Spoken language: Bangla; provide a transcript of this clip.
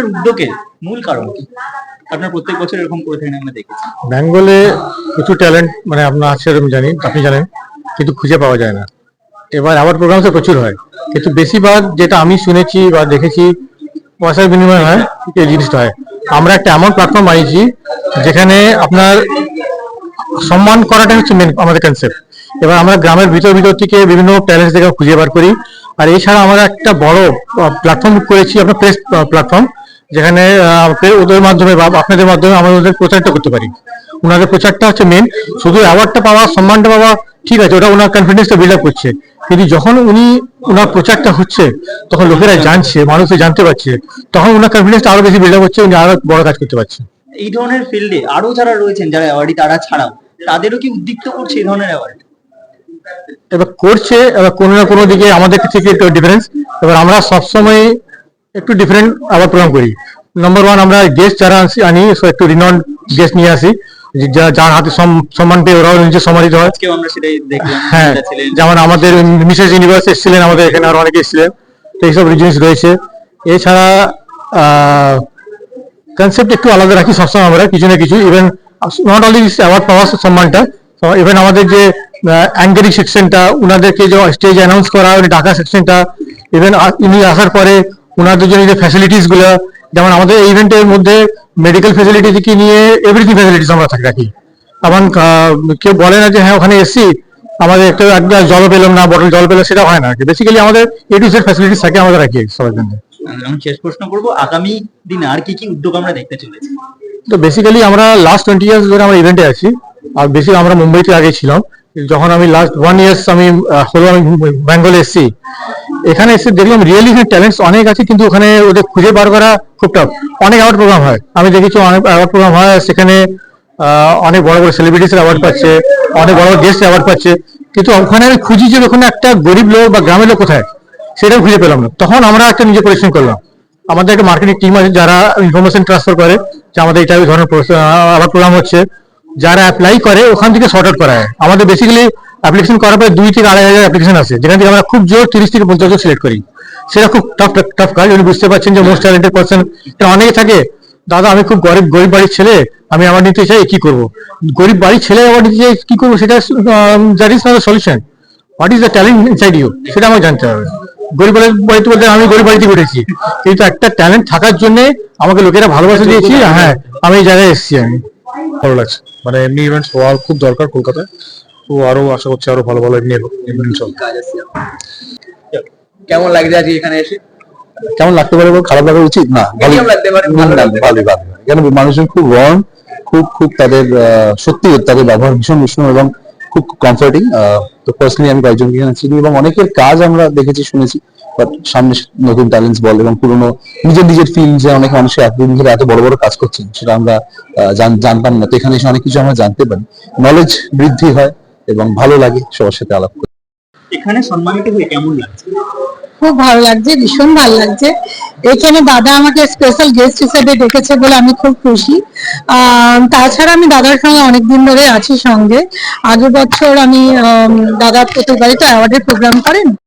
ধরনের উদ্যোগের মূল কারণ কি? আপনার প্রত্যেক বছর এরকম করে থাকেন আমরা দেখেছি। বেঙ্গলে প্রচুর ট্যালেন্ট মানে আপনার আছে আমি জানি, আপনি জানেন, কিন্তু খুঁজে পাওয়া যায় না। এবার আবার প্রোগ্রাম তো প্রচুর হয়, কিন্তু বেশিরভাগ যেটা আমি শুনেছি বা দেখেছি পয়সার বিনিময় হয় এই জিনিসটা হয়। আমরা একটা এমন প্ল্যাটফর্ম বানিয়েছি, যেখানে আপনার সম্মান করাটা হচ্ছে মেন আমাদের কনসেপ্ট এবার আমরা গ্রামের ভিতর ভিতর থেকে বিভিন্ন ট্যালেন্ট থেকে খুঁজে বার করি, আর এছাড়া আমরা একটা বড় প্ল্যাটফর্ম করেছি, আপনার প্রেস প্ল্যাটফর্ম যেখানে ওদের মাধ্যমে বা আপনাদের মাধ্যমে আমরা ওদের প্রচারটা করতে পারি। ওনাদের প্রচারটা হচ্ছে মেন শুধু অ্যাওয়ার্ডটা পাওয়া সম্মানটা পাওয়া ঠিক আছে ওটা ওনার কনফিডেন্সটা বিল্ড আপ করছে। কিন্তু যখন উনি ওনার প্রচারটা হচ্ছে তখন লোকেরা জানছে মানুষে জানতে পারছে তখন ওনার কনফিডেন্সটা আরও বেশি বিল্ড আপ হচ্ছে উনি আরও বড় কাজ করতে পারছে। এই ধরনের ফিল্ডে আরও যারা রয়েছেন যারা অ্যাওয়ার্ডি তারা ছাড়াও তাদেরও কি উদ্দীপ্ত করছে এই ধরনের অ্যাওয়ার্ড এবার করছে এবার কোনো না কোনো দিকে আমাদের থেকে একটু ডিফারেন্স এবার আমরা সবসময় একটু ডিফারেন্ট আবার প্রোগ্রাম করি। নম্বর ওয়ান আমরা গেস্ট যারা আনি একটু রিনন গেস্ট নিয়ে আসি। যা- যার হাতে সম- সম্মান পেয়ে ওরাও নিজে সম্মানিত হয়। হ্যাঁ যেমন আমাদের মিসেস ইউনিভার্স এসেছিলেন আমাদের এখানে আরও অনেকে এসেছিলেন। তো এইসব জিনিস রয়েছে। এছাড়া কনসেপ্ট একটু আলাদা রাখি সবসময় আমরা কিছু না কিছু। ইভেন নট অনলি অ্যাওয়ার্ড পাওয়ার সম্মানটা ইভেন আমাদের যে অ্যাঙ্কারিং সেকশনটা ওনাদেরকে যে স্টেজ অ্যানাউন্স করা ডাকা সেকশনটা ইভেন ইনি আসার পরে ওনাদের জন্য যে ফ্যাসিলিটিসগুলো যেমন আমাদের ইভেন্টের মধ্যে মেডিকেল ফ্যাসিলিটি থেকে নিয়ে এভরিথিং ফ্যাসিলিটিস আমরা থাকি রাখি। এবং কেউ বলে না যে হ্যাঁ ওখানে এসছি আমাদের একটা এক গ্লাস জল পেলাম না বটল জল পেলাম সেটা হয় না। বেসিক্যালি আমাদের এ টু জেড ফ্যাসিলিটিস থাকে আমাদের রাখি সবার জন্য। আমি শেষ প্রশ্ন করব আগামী দিনে আর কি কি উদ্যোগ আমরা দেখতে চলেছি? তো বেসিক্যালি আমরা লাস্ট টোয়েন্টি ইয়ার্স ধরে আমরা ইভেন্টে আছি আর বেশি আমরা মুম্বাইতে আগে ছিলাম। যখন আমি লাস্ট ওয়ান ইয়ার্স আমি হলো আমি বেঙ্গলে এসেছি, এখানে এসে দেখলাম রিয়েলি ট্যালেন্টস অনেক আছে, কিন্তু ওখানে ওদের খুঁজে বার করা খুব টাফ অনেক অ্যাওয়ার্ড প্রোগ্রাম হয়। আমি দেখেছি অনেক অ্যাওয়ার্ড প্রোগ্রাম হয় সেখানে অনেক বড় বড় সেলিব্রিটিস অ্যাওয়ার্ড পাচ্ছে, অনেক বড় বড় গেস্ট অ্যাওয়ার্ড পাচ্ছে। কিন্তু ওখানে আমি খুঁজি যে ওখানে একটা গরিব লোক বা গ্রামের লোক কোথায়, সেটাও খুঁজে পেলাম না। তখন আমরা একটা নিজে পরিশ্রম করলাম। আমাদের একটা মার্কেটিং টিম আছে যারা ইনফরমেশন ট্রান্সফার করে, যে আমাদের এটা ধরনের আবার প্রোগ্রাম হচ্ছে। যারা অ্যাপ্লাই করে, ওখান থেকে সর্ট আউট করা হয়। আমাদের বেসিক্যালি অ্যাপ্লিকেশন করার পরে দুই থেকে আড়াই হাজার অ্যাপ্লিকেশন আছে, যেখান থেকে আমরা খুব জোর তিরিশ থেকে পঞ্চাশ সিলেক্ট করি। সেটা খুব টাফ টাফ কাজ। উনি বুঝতে পারছেন যে মোস্ট ট্যালেন্টেড পার্সন অনেকে থাকে, দাদা, আমি খুব গরিব গরিব বাড়ির ছেলে, আমি আমার নিতে চাই, কি করব? গরিব বাড়ির ছেলে আমার নিতে চাই, কি করব? সেটা that is not solution what is the talent inside you সেটা আমাকে জানতে হবে। গরিব বাড়িতে বলতে, আমি গরিব বাড়িতে উঠেছি কিন্তু একটা ট্যালেন্ট থাকার জন্য আমাকে লোকেরা ভালোবাসা দিয়েছি হ্যাঁ আমি এই জায়গায় এসেছি আমি। ভালো লাগছে। মানে এমনি ইভেন্টস হওয়া খুব দরকার কলকাতায়। তো আরও আশা করছি আরও ভালো ভালো এমনি হবে কেমন লাগছে আজকে এখানে এসে? কেমন লাগতে পারে? খারাপ লাগা উচিত? না ভালো কেন মানুষজন খুব ওয়ার্ম খুব খুব তাদের সত্যি তাদের ব্যবহার ভীষণ উষ্ণ এবং খুব কমফোর্টিং তো পার্সোনালি আমি কয়েকজনকে এখানে চিনি এবং অনেকের কাজ আমরা দেখেছি শুনেছি। বাট সামনে নতুন ট্যালেন্টস বল এবং পুরোনো নিজের নিজের ফিল্ড যে অনেক মানুষ এতদিন ধরে এত বড় বড় কাজ করছেন সেটা আমরা আহ, জান- জানতাম না। তো এখানে এসে অনেক কিছু আমরা জানতে পারি। নলেজ বৃদ্ধি হয় এবং ভালো লাগে সবার সাথে আলাপ করে। এখানে সম্মানিত হয়ে কেমন লাগছে? খুব ভালো লাগছে ভীষণ ভালো লাগছে। এখানে দাদা আমাকে স্পেশাল গেস্ট হিসেবে ডেকেছে বলে আমি খুব খুশি। আহ, তাছাড়া আমি দাদার সঙ্গে অনেকদিন ধরে আছি সঙ্গে। আগের বছর আমি আম, দাদা প্রত্যেকবারই তো অ্যাওয়ার্ডের প্রোগ্রাম করেন।